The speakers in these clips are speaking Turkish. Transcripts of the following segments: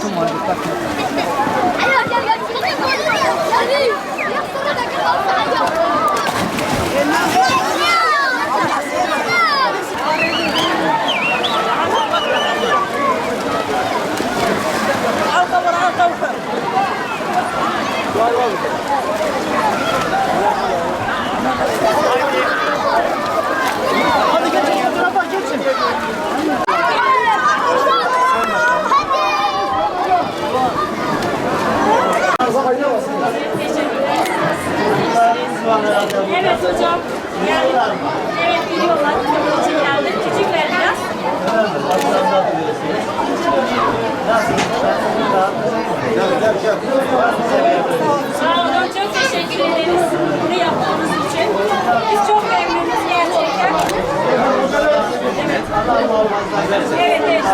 প্রথম world cup Al cover, al cover. Sağ olun. Çok teşekkür ederiz. Bunu yaptığınız için. Biz çok memnunuz gerçekten. Evet. Evet, evet.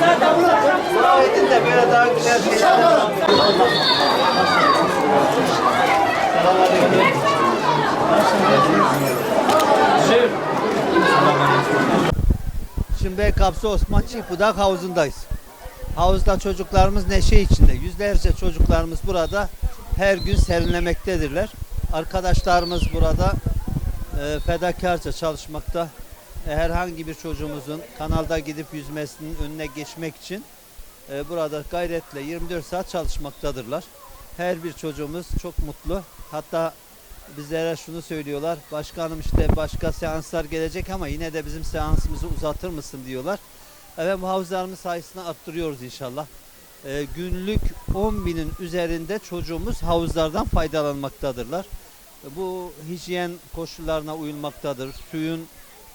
Zaten uzaktan de böyle daha güzel şeyler Şimdi Kapsı Osman Çift Budak havuzundayız. Havuzda çocuklarımız neşe içinde. Yüzlerce çocuklarımız burada her gün serinlemektedirler. Arkadaşlarımız burada e, fedakarca çalışmakta. E, herhangi bir çocuğumuzun kanalda gidip yüzmesinin önüne geçmek için e, burada gayretle 24 saat çalışmaktadırlar. Her bir çocuğumuz çok mutlu. Hatta bizlere şunu söylüyorlar. Başkanım işte başka seanslar gelecek ama yine de bizim seansımızı uzatır mısın diyorlar. Bu havuzlarımız sayısını arttırıyoruz inşallah. E, günlük 10 binin üzerinde çocuğumuz havuzlardan faydalanmaktadırlar. E, bu hijyen koşullarına uyulmaktadır. Suyun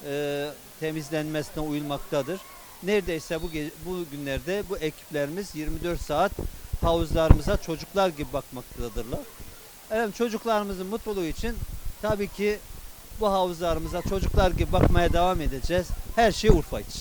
e, temizlenmesine uyulmaktadır. Neredeyse bu bu günlerde bu ekiplerimiz 24 saat havuzlarımıza çocuklar gibi bakmaktadırlar. Evet çocuklarımızın mutluluğu için tabii ki bu havuzlarımıza çocuklar gibi bakmaya devam edeceğiz. Her şey Urfa için.